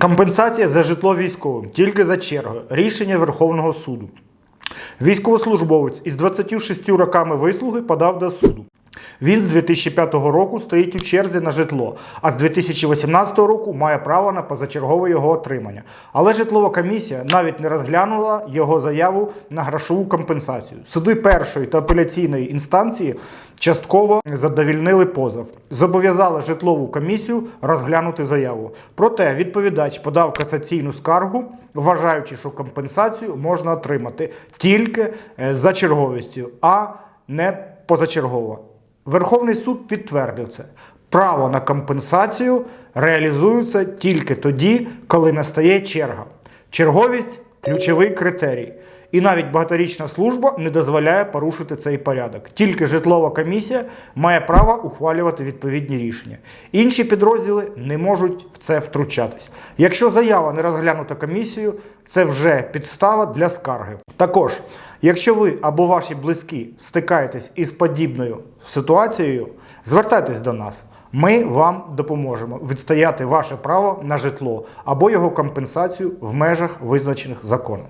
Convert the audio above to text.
Компенсація за житло військовим тільки за чергою. Рішення Верховного суду. Військовослужбовець із 26 роками вислуги подав до суду. Він з 2005 року стоїть у черзі на житло, а з 2018 року має право на позачергове його отримання. Але житлова комісія навіть не розглянула його заяву на грошову компенсацію. Суди першої та апеляційної інстанції частково задовільнили позов, зобов'язали житлову комісію розглянути заяву. Проте відповідач подав касаційну скаргу, вважаючи, що компенсацію можна отримати тільки е, за черговістю, а не позачергово. Верховний суд підтвердив це. Право на компенсацію реалізується тільки тоді, коли настає черга. Черговість ключовий критерій. І навіть багаторічна служба не дозволяє порушити цей порядок. Тільки житлова комісія має право ухвалювати відповідні рішення. Інші підрозділи не можуть в це втручатись. Якщо заява не розглянута комісією, це вже підстава для скарги. Також, якщо ви або ваші близькі стикаєтесь із подібною ситуацією, звертайтесь до нас. Ми вам допоможемо відстояти ваше право на житло або його компенсацію в межах визначених законом.